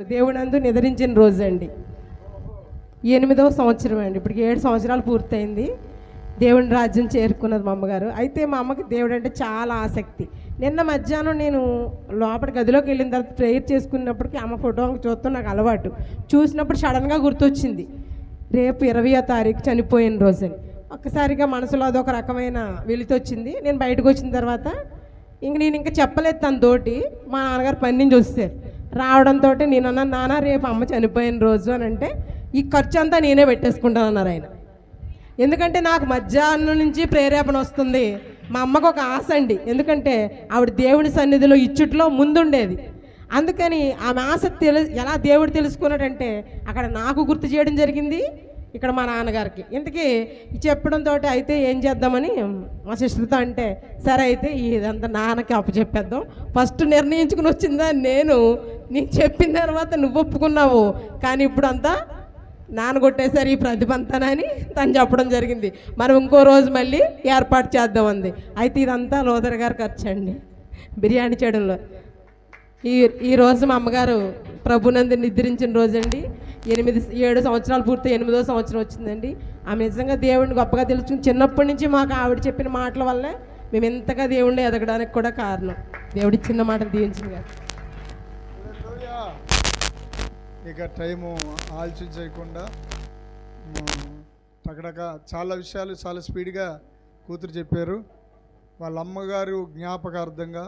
దేవునందు నిద్రించిన రోజు అండి ఎనిమిదవ సంవత్సరం అండి. ఇప్పటికి ఏడు సంవత్సరాలు పూర్తయింది. దేవుని రాజ్యం చేరుకున్నది మా అమ్మగారు. అయితే మా అమ్మకి దేవుడు అంటే చాలా ఆసక్తి. నిన్న మధ్యాహ్నం నేను లోపల గదిలోకి వెళ్ళిన తర్వాత ప్రేయర్ చేసుకున్నప్పటికీ అమ్మ ఫోటో చూస్తాం నాకు అలవాటు. చూసినప్పుడు సడన్గా గుర్తొచ్చింది. రేపు ఇరవయో తారీఖు చనిపోయిన రోజని ఒక్కసారిగా మనసులో అదొక రకమైన వెలితొచ్చింది. నేను బయటకు వచ్చిన తర్వాత ఇంక నేను ఇంకా చెప్పలేదు తన తోటి. మా నాన్నగారు పని నుంచి వస్తారు. రావడంతో నేను నాన్న రేపు అమ్మ చనిపోయిన రోజు అని అంటే ఈ ఖర్చు అంతా నేనే పెట్టేసుకుంటాను అన్నారు ఆయన. ఎందుకంటే నాకు మధ్యాహ్నం నుంచి ప్రేరేపణ వస్తుంది. మా అమ్మకు ఒక ఆశ అండి. ఎందుకంటే ఆవిడ దేవుని సన్నిధిలో ఇచ్చుట్లో ముందుండేది. అందుకని ఆమె ఆశ తెలు ఎలా దేవుడు తెలుసుకున్నాడంటే అక్కడ నాకు గుర్తు చేయడం జరిగింది ఇక్కడ మా నాన్నగారికి. ఇంతకీ చెప్పడంతో అయితే ఏం చేద్దామని మా సిస్టర్తో అంటే సరే అయితే ఇదంతా నాన్నకి అప్పచెప్పేద్దాం. ఫస్ట్ నిర్ణయించుకుని వచ్చిందా నేను నేను చెప్పిన తర్వాత నువ్వు ఒప్పుకున్నావు. కానీ ఇప్పుడు అంతా నాన్న ఈ ప్రతిభంతనని తను చెప్పడం జరిగింది. మనం ఇంకో రోజు మళ్ళీ ఏర్పాటు చేద్దామంది అయితే ఇదంతా లోదర్ గారు ఖర్చు అండి. బిర్యానీ చేయడంలో ఈ ఈ రోజు మా అమ్మగారు ప్రభునందు నిద్రించిన రోజు అండి ఎనిమిది ఏడు సంవత్సరాలు పూర్తి ఎనిమిదో సంవత్సరం వచ్చిందండి. ఆమె నిజంగా దేవుడిని గొప్పగా తెలుసుకుని చిన్నప్పటి నుంచి మాకు ఆవిడ చెప్పిన మాటల వల్లే మేము ఇంతగా దేవుణ్ణి ఎదగడానికి కూడా కారణం. దేవుడి చిన్న మాటలు దీవించింది గారు ఇక టైము ఆల్చి చేయకుండా మ్, టకటక చాలా విషయాలు చాలా స్పీడ్గా కూతురు చెప్పారు. వాళ్ళ అమ్మగారు జ్ఞాపకార్థంగా